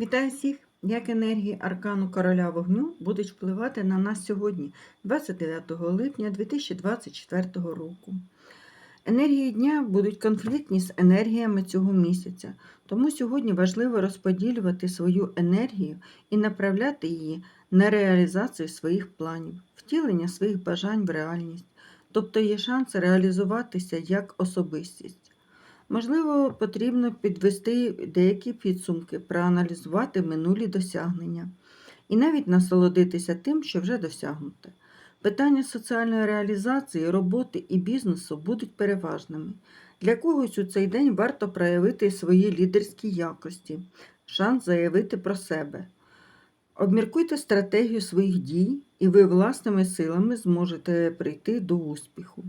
Вітаю всіх! Як енергії аркану короля вогню будуть впливати на нас сьогодні, 29 липня 2024 року. Енергії дня будуть конфліктні з енергіями цього місяця, тому сьогодні важливо розподілювати свою енергію і направляти її на реалізацію своїх планів, втілення своїх бажань в реальність, тобто є шанс реалізуватися як особистість. Можливо, потрібно підвести деякі підсумки, проаналізувати минулі досягнення і навіть насолодитися тим, що вже досягнуте. Питання соціальної реалізації, роботи і бізнесу будуть переважними. Для когось у цей день варто проявити свої лідерські якості, шанс заявити про себе. Обміркуйте стратегію своїх дій, і ви власними силами зможете прийти до успіху.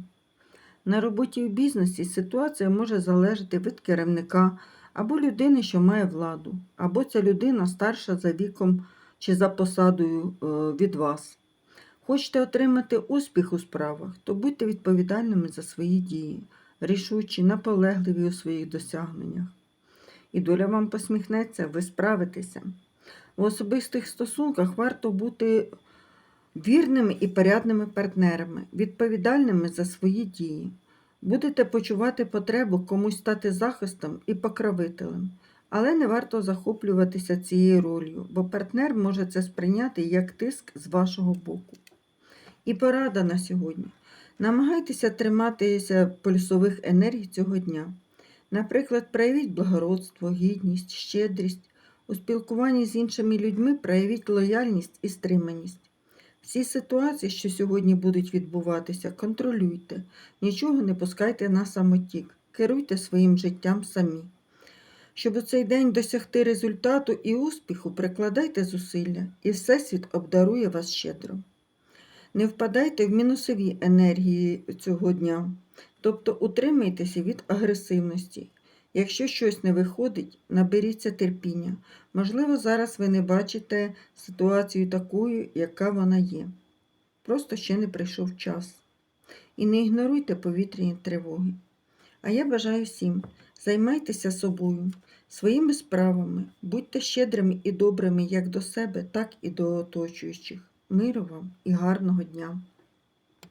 На роботі у бізнесі ситуація може залежати від керівника або людини, що має владу, або ця людина старша за віком чи за посадою е, від вас. Хочете отримати успіх у справах, то будьте відповідальними за свої дії, рішучі, наполегливі у своїх досягненнях. І доля вам посміхнеться, ви справитеся. У особистих стосунках варто бути вірними і порядними партнерами, відповідальними за свої дії. Будете почувати потребу комусь стати захистом і покровителем, але не варто захоплюватися цією ролью, бо партнер може це сприйняти як тиск з вашого боку. І порада на сьогодні. Намагайтеся триматися пульсових енергій цього дня. Наприклад, проявіть благородство, гідність, щедрість. У спілкуванні з іншими людьми проявіть лояльність і стриманість. Всі ситуації, що сьогодні будуть відбуватися, контролюйте, нічого не пускайте на самотік, керуйте своїм життям самі. Щоб у цей день досягти результату і успіху, прикладайте зусилля, і Всесвіт обдарує вас щедро. Не впадайте в мінусові енергії цього дня, тобто утримайтеся від агресивності. Якщо щось не виходить, наберіться терпіння. Можливо, зараз ви не бачите ситуацію такою, яка вона є. Просто ще не прийшов час. І не ігноруйте повітряні тривоги. А я бажаю всім, займайтеся собою, своїми справами, будьте щедрими і добрими як до себе, так і до оточуючих. Миру вам і гарного дня!